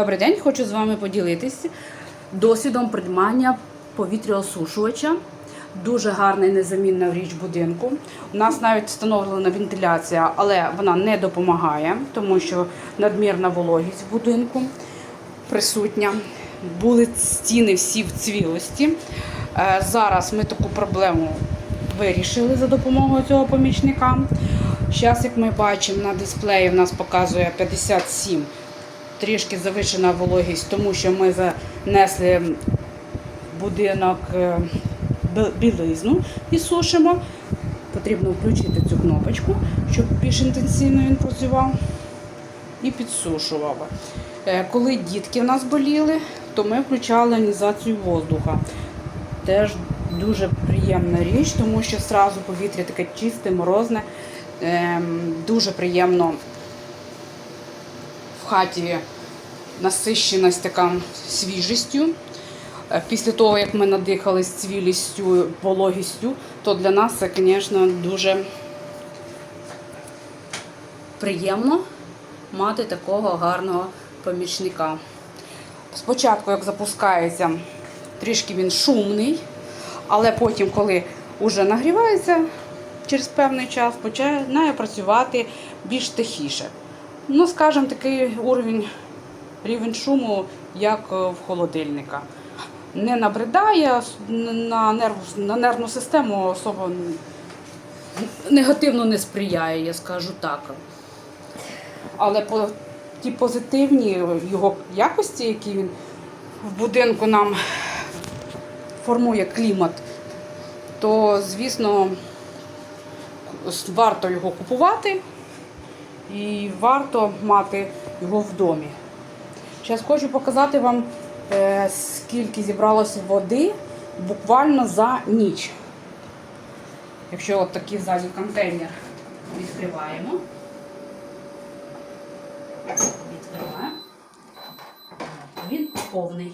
Добрий день, хочу з вами поділитися досвідом придбання повітряосушувача. Дуже гарна і незамінна річ будинку. У нас навіть встановлена вентиляція, але вона не допомагає, тому що надмірна вологість в будинку присутня. Були стіни всі в цвілості. Е, Зараз ми таку проблему вирішили за допомогою цього помічника. Зараз, як ми бачимо, на дисплеї в нас показує 57, трішки завишена вологість, тому що ми занесли будинок е, білизну і сушимо. Потрібно включити цю кнопочку, щоб більш інтенсивно він працював і підсушував. Е, Коли дітки в нас боліли, то ми включали іонізацію воздуха. Теж дуже приємна річ, тому що одразу повітря таке чисте, морозне. Ем, Дуже приємно хаті насищеність така свіжістю. Е, Після того, як ми надихались цвілістю, вологістю, то для нас це, звісно, дуже приємно мати такого гарного помічника. Спочатку, як запускається, трішки він шумний, але потім, коли вже нагрівається, через певний час починає працювати більш тихіше. Ну, скажімо, такий уровень, рівень шуму, як е, в холодильника. Не набридає на, нерв, на нервну систему особо негативно не сприяє, я скажу так. Але по ті позитивні його якості, які він в будинку нам формує клімат, то, звісно, варто його купувати і варто мати його в домі. Зараз хочу показати вам, е, скільки зібралося води буквально за ніч. Якщо от такий ззаді контейнер відкриваємо. Відкриваємо. Він повний.